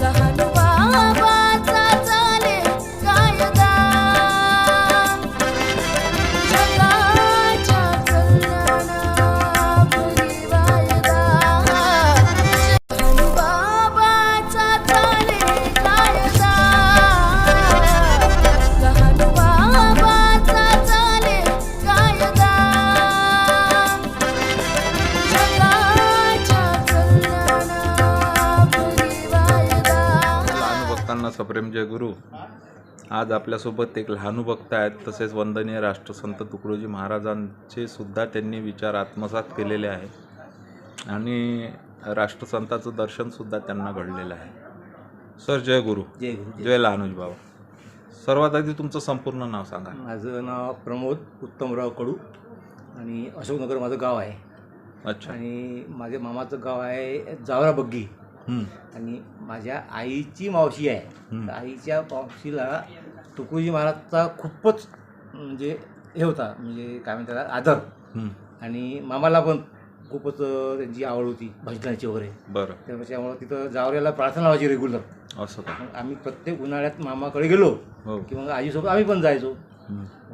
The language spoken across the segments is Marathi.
लहान बाबाचा सप्रेम जय गुरु. आज आपल्यासोबत एक लहानू भक्त आहेत तसेच वंदनीय राष्ट्रसंत तुकडोजी महाराजांचे सुद्धा त्यांनी विचार आत्मसात केलेले आहे. आणि राष्ट्रसंताचं दर्शनसुद्धा त्यांना घडलेलं आहे. सर जय गुरु. जय गुरु जय लहानूजी बाबा. सर्वात आधी तुमचं संपूर्ण नाव सांगा. माझं नाव प्रमोद उत्तमराव कडू आणि अशोकनगर माझं गाव आहे. अच्छा. आणि माझ्या मामाचं गाव आहे जावरा बग्गी. आणि माझ्या आईची मावशी आहे. आईच्या मावशीला तुकडोजी महाराजचा खूपच म्हणजे हे होता म्हणजे काय म्हणतात आदर. आणि मामाला पण खूपच त्यांची आवड होती भजनाची वगैरे. बरं. त्याच्यामुळं तिथं जावऱ्याला प्रार्थना व्हायची रेग्युलर असं आम्ही प्रत्येक उन्हाळ्यात मामाकडे गेलो. हो. की मग आजीसोबत आम्ही पण जायचो.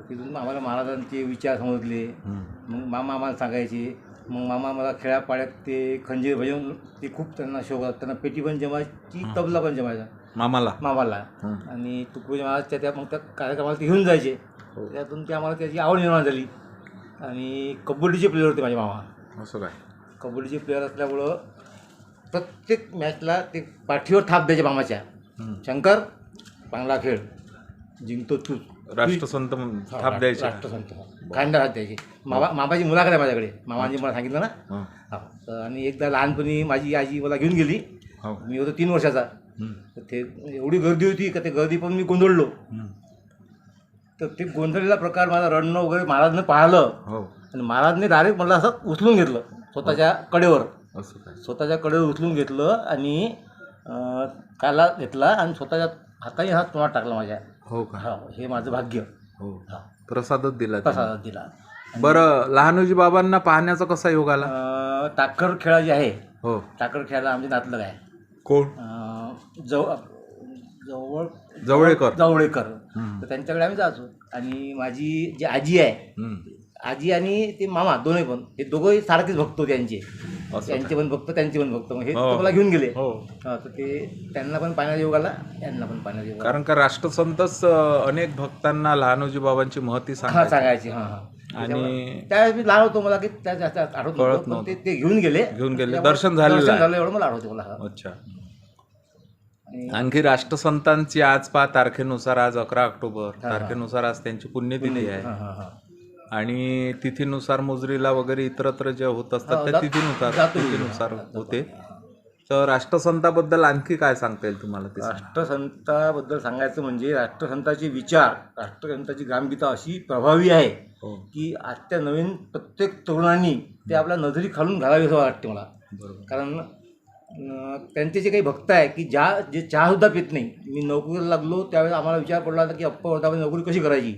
तिथून आम्हाला महाराजांचे विचार समजले. मग मामा आम्हाला सांगायचे मग मामा मला खेळापाड्यात ते खंजीर भजन ते खूप त्यांना शोक होता त्यांना पेटी पण जमायची तबला पण जमायचा. मामाला? मामाला. आणि तुकडोजी महाराजच्या त्या मग त्या कार्यक्रमाला ते घेऊन जायचे. हो. त्यातून ते आम्हाला त्याची आवड निर्माण झाली. आणि कबड्डीचे प्लेअर होते माझे मामा. असं काय? कबड्डीचे प्लेअर असल्यामुळं प्रत्येक मॅचला ते पाठीवर थाप द्यायचे मामाच्या. शंकर चांगला खेळ. जिंकतो तूच. राष्ट्रसंत थाप द्यायचे. राष्ट्रसंत. हात द्यायचे. मामा मामाची मुलाखत आहे माझ्याकडे. मामाने मला सांगितलं ना? हं. हा. तर आणि एकदा लहानपणी माझी आजी मला घेऊन गेली. हो. मी होतो तीन वर्षाचा. हं. तर ते एवढी गर्दी होती का ते गर्दी पण मी गोंधळलो. हं. तर ते गोंधळलेला प्रकार माझा रडणं वगैरे महाराजनं पाहिलं हो. आणि महाराजने डायरेक्ट मला असं उचलून घेतलं. स्वतःच्या कडेवर. असं काय? स्वतःच्या कडेवर उचलून घेतलं आणि अं, काला घेतला आणि स्वतःच्या हाताने हात तोंडात टाकला माझ्या. हो का? हा हे माझं भाग्य. हो. हा. प्रसादच दिला त्यांनी. प्रसादात दिला. बरं लहानोजी बाबांना पाहण्याचा कसा योग आला? अं, टाकर खेळा जे आहे. हो. टाकर खेळायला आमचे नातलग आहे कोण? अं, जव जवळ जवळेकर. जवळेकर. तर त्यांच्याकडे आम्ही जायचो आणि माझी जी आजी आहे. आजी आणि ते मामा दोन्ही पण हे दोघंही सारखेच भक्त होते त्यांचे त्यांचे पण भक्त त्यांचे पण मग हे हो. मला घेऊन गेले. हो. हा, तर ते त्यांना पण पाण्याचा योग आला त्यांना पण पाण्याचा योग आला कारण का राष्ट्रसंतच अं, अनेक भक्तांना लहानोजी बाबांची महती हा सांगा सांगायचे हा हा. आणि त्यावेळेस मी लहान होतो मला की त्या जास्त आठवत नव्हतं पण. ते ते घेऊन गेले. घेऊन गेले. त्यामुळे दर्शन झालेलं दर्शन आहे. झालं एवढं मला आठवते मला हा. अच्छा. आणि आणखी राष्ट्रसंतांची आज पहा तारखेनुसार आज अकरा ऑक्टोबर. तारखेनुसार आज त्यांची पुण्यतिथी आहे. हा हा हा. आणि तिथीनुसार मुजरीला वगैरे इतरत्र जे होत असतात हो, त्या तिथीनुसार. तिथीनुसार होते तर राष्ट्रसंताबद्दल आणखी काय सांगता येईल तुम्हाला ते. राष्ट्रसंताबद्दल सांगायचं म्हणजे राष्ट्रसंताचे विचार राष्ट्रसंताची ग्रामगीता अशी प्रभावी आहे हो की आजच्या नवीन प्रत्येक तरुणांनी ते आपल्या नजरी खालून घालावी असं वाटते मला बरोबर कारण त्यांचे जे काही भक्त आहे की ज्या जे चहासुद्धा पित नाही मी नोकरीला लागलो त्यावेळेस आम्हाला विचार पडला होता की अप्पा वर्धामध्ये नोकरी कशी करायची.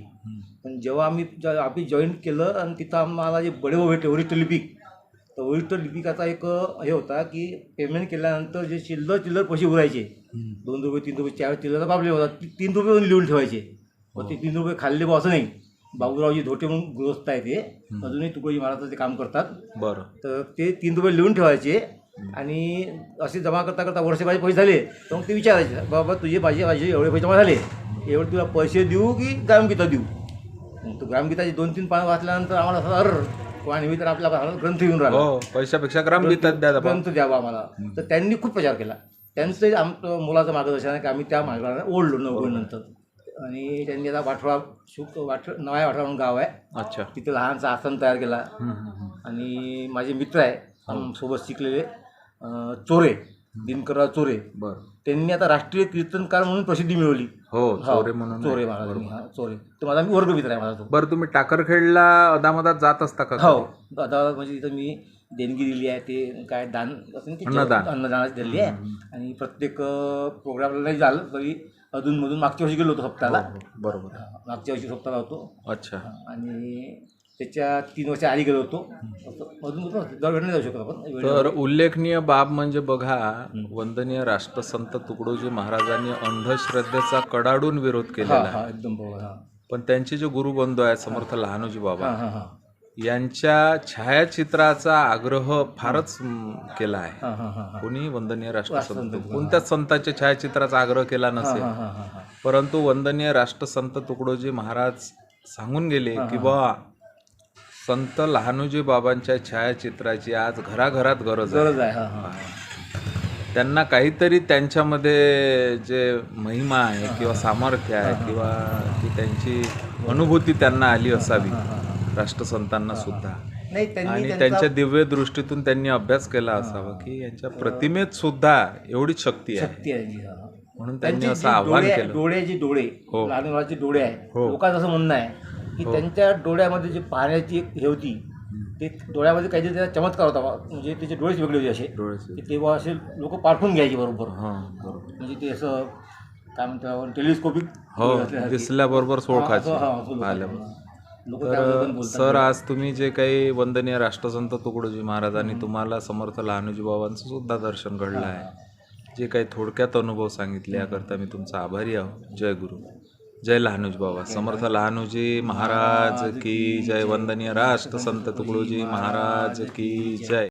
पण जेव्हा आम्ही आम्ही जॉईन केलं आणि तिथं आम्हाला जे बडे भेटले वरिष्ठ लिपिक तर वरिष्ठ लिपिकाचा एक हे होता की पेमेंट केल्यानंतर जे चिल्लर चिल्लर पैसे उरायचे. दोन रुपये तीन रुपये चार चिल्लरचा प्रॉब्लेम होता. तीन रुपये लिहून ठेवायचे. मग ते तीन रुपये खाल्ले बा असं नाही. बाबूरावजी धोटे म्हणून गृहस्थ आहे ते. अजूनही तुकडोजी महाराजाचं ते काम करतात. बरं. तर ते तीन रुपये लिहून ठेवायचे आणि असे जमा करता करता वर्षे माझे पैसे झाले. तर मग ते विचारायचे बाबा तुझे माझे माझे एवढे पैसे जमा झाले. एवढे तुला पैसे देऊ की ग्रामगीता देऊ? मग तो ग्रामगीताचे दोन तीन पानं वाचल्यानंतर आम्हाला असं अर आणि मी तर आपला हातात ग्रंथ येऊन राहिला. हो पैशापेक्षा ग्राम द्या. ग्रंथ द्यावा आम्हाला. तर त्यांनी खूप प्रचार केला. त्यांचं आमचं मुलाचं मार्गदर्शन आहे की आम्ही त्या मार्गाने ओढलो नंतर. आणि त्यांनी आता वाठोळा शुक वाठ नवा वाठोळा म्हणून गाव आहे. अच्छा. तिथे लहानसा आसन तयार केला. आणि माझे मित्र आहे आम- सोबत शिकलेले अं, चोरे. दिनकरराव चोरे. बरं. त्यांनी आता राष्ट्रीय कीर्तनकार म्हणून प्रसिद्धी मिळवली. हो चोरे म्हणून चोरे हा चोरे. तो माझा वर्ग मित्र आहे माझा तो. बरं तुम्ही टाकरखेडला अदामदात जात असता का हो आता म्हणजे इथं मी देणगी दिली आहे ते काय दान असं नाही ते अन्नदान. अन्नदानाची दिली आहे. आणि प्रत्येक प्रोग्रामला नाही झालं तरी अधूनमधून मागच्या वर्षी गेलो होतो सप्ताहाला बरोबर मागच्या वर्षी सप्ताहाला होतो. अच्छा. आणि त्याच्या तीन वर्ष आधी गेलो होतो. अजून होतं दर नाही जाऊ शकत आपण. तर उल्लेखनीय बाब म्हणजे बघा वंदनीय राष्ट्रसंत तुकडोजी महाराजांनी अंधश्रद्धेचा कडाडून विरोध हा एकदम पण त्यांचे जे गुरुबंधू आहेत समर्थ लहानोजी बाबा यांच्या छायाचित्राचा आग्रह फारच केला आहे. कोणी वंदनीय राष्ट्रसंत कोणत्याच संतांच्या छायाचित्राचा आग्रह केला नसेल? परंतु वंदनीय राष्ट्रसंत तुकडोजी महाराज सांगून गेले की बा संत लहानोजी बाबांच्या छायाचित्राची आज घराघरात गरज आहे. गरज आहे हा हा. त्यांना काहीतरी त्यांच्यामध्ये जे महिमा आहे किंवा सामर्थ्य आहे किंवा ती त्यांची अनुभूती त्यांना आली असावी. राष्ट्रसंतांना सुद्धा. नाही त्यांनी आणि त्यांचा त्यांच्या दिव्य दृष्टीतून त्यांनी अभ्यास केला असावा की यांच्या प्रतिमेत सुद्धा एवढीच शक्ती आहे. शक्ती आहे जी, हा. म्हणून त्यांनी त्यांची असं जी आव्हान डोळे केलं. डोळ्याचे डोळे हो. लहान मुलाचे डोळे आहे हो. लोकांचं असं म्हणणं आहे. की त्यांच्या डोळ्यामध्ये जे पाहण्याची एक हे होती ते डोळ्यामध्ये काहीतरी त्याचा चमत्कार होता. बा. म्हणजे त्याचे डोळेच वेगळे होते असे. डोळ्याचे की तेव्हा असे लोक पारखून घ्यायचे बरोबर. हां बरोबर. म्हणजे ते असं काय म्हणतो टेलिस्कोपिक हो दिसल्याबरोबर तर सर आज तुम्ही जे काही वंदनीय राष्ट्रसंत तुकडोजी महाराजांनी तुम्हाला समर्थ लहानोजी बाबांचं सुद्धा दर्शन घडलं आहे. जे काही थोडक्यात अनुभव सांगितले याकरता मी तुमचा आभारी आहो. जय गुरु. जय लहानोजी बाबा. समर्थ लहानूजी महाराज की जय. वंदनीय राष्ट्रसंत तुकडोजी महाराज की जय.